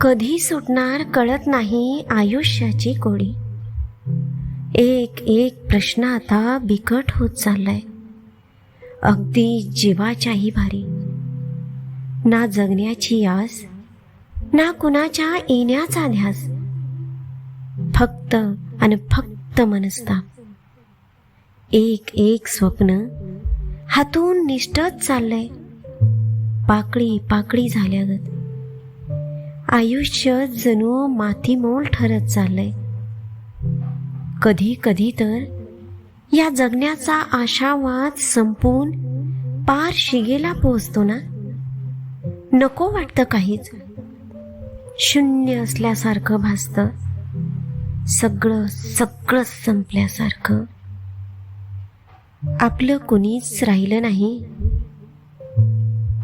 कधी सुटणार कळत नाही आयुष्याची कोडी. एक एक प्रश्न आता बिकट होत चाललाय. अगदी जीवाच्याही भारी. ना जगण्याची आस ना कुणाच्या येण्याचा ध्यास फक्त आणि फक्त मनस्ताप एक एक स्वप्न हातून निष्ठत चाललंय. पाकळी पाकळी झाल्यागत. आयुष्य जणू मातीमोल ठरत चाललंय. कधी कधी तर या जगण्याचा आशावाद संपून पार शिगेला पोहोचतो ना? नको वाटतं काहीच. शून्य असल्यासारखं भासतं. सगळं सगळं संपल्यासारखं. आपलं कुणीच राहिलं नाही.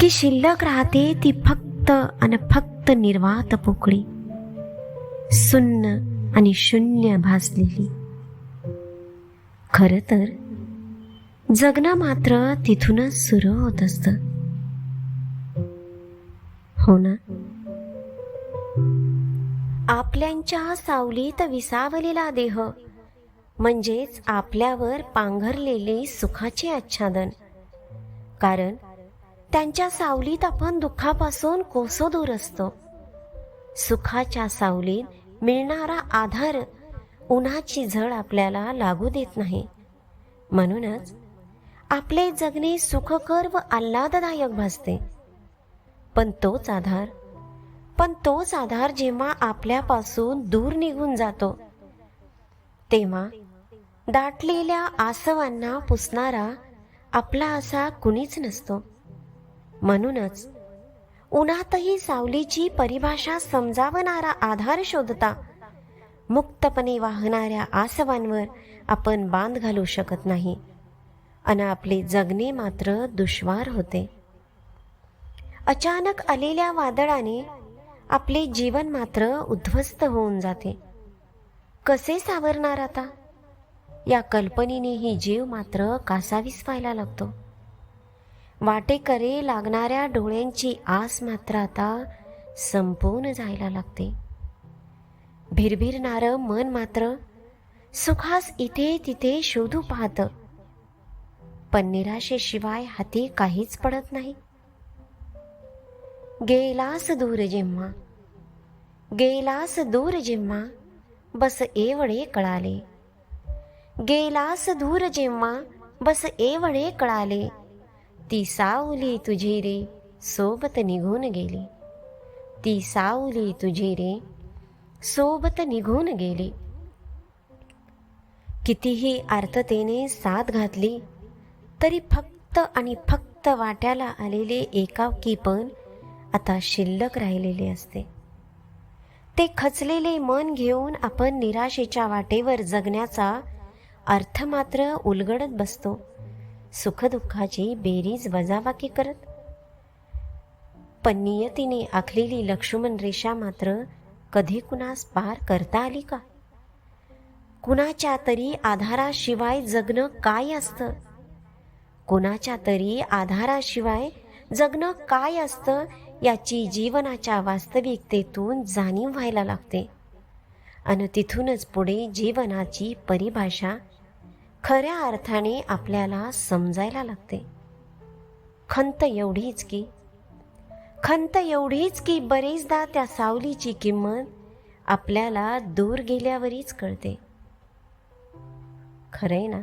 की शिल्लक राहते ती फक्त आणि फक्त निर्वात पोकळी. सुन्न आणि शून्य भासलेली खर तर जगणं मात्र तिथूनच सुरू होत असत. हो ना? आपल्यांच्या सावलीत विसावलेला देह. म्हणजेच आपल्यावर पांघरलेले सुखाचे आच्छादन. कारण त्यांच्या सावलीत आपण दुःखापासून कोसो दूर असतो. सुखाच्या सावलीत मिळणारा आधार उन्हाची झळ आपल्याला लागू देत नाही. म्हणूनच आपले जगणे सुखकर व आल्हाददायक भासते. पण तोच आधार पण तोच आधार जेव्हा आपल्यापासून दूर निघून जातो तेव्हा दाटलेल्या आसवांना पुसणारा आपला असा कुणीच नसतो. म्हणूनच उन्हातही सावलीची परिभाषा समजावणारा आधार शोधता मुक्तपणे वाहणाऱ्या आसवांवर आपण बांध घालू शकत नाही आणि आपले जगणे मात्र दुश्वार होते. अचानक आलेल्या वादळाने आपले जीवन मात्र उद्ध्वस्त होऊन जाते. कसे सावरणार आता? या कल्पनेने ही जीव मात्र कासावीस व्हायला लागतो. वाटेकरे लागणाऱ्या डोळ्यांची आस मात्र आता संपून जायला लागते. भिरभिरणारं मन मात्र सुखास इथे तिथे शोधू पाहतं. पण निराशेशिवाय हाती काहीच पडत नाही. गेलास दूर जेव्हा गेलास दूर जेव्हा बस एवढे कळाले. गेलास दूर जेव्हा बस एवढे कळाले. ती सावली तुझी रे सोबत निघून गेली. ती सावली तुझी रे सोबत निघून गेली. कितीही आर्ततेने साथ घातली तरी फक्त आणि फक्त वाट्याला आलेले एकाकीपण आता शिल्लक राहिलेले असते. ते खचलेले मन घेऊन आपण निराशेच्या वाटेवर जगण्याचा अर्थ मात्र उलगडत बसतो. सुखदुःखाची बेरीज वजाबाकी करत? पण नियतीने आखलेली लक्ष्मण रेषा मात्र कधी कुणास पार करता आली का? कुणाच्या तरी आधाराशिवाय जगणं काय असतं? कुणाच्या तरी आधाराशिवाय जगणं काय असतं याची जीवनाच्या वास्तविकतेतून जाणीव व्हायला लागते. आणि तिथूनच पुढे जीवनाची परिभाषा खऱ्या अर्थाने आपल्याला समजायला लागते. खंत एवढीच की खंत एवढीच की बरेचदा त्या सावलीची किंमत आपल्याला दूर गेल्यावरच कळते. खरंय ना?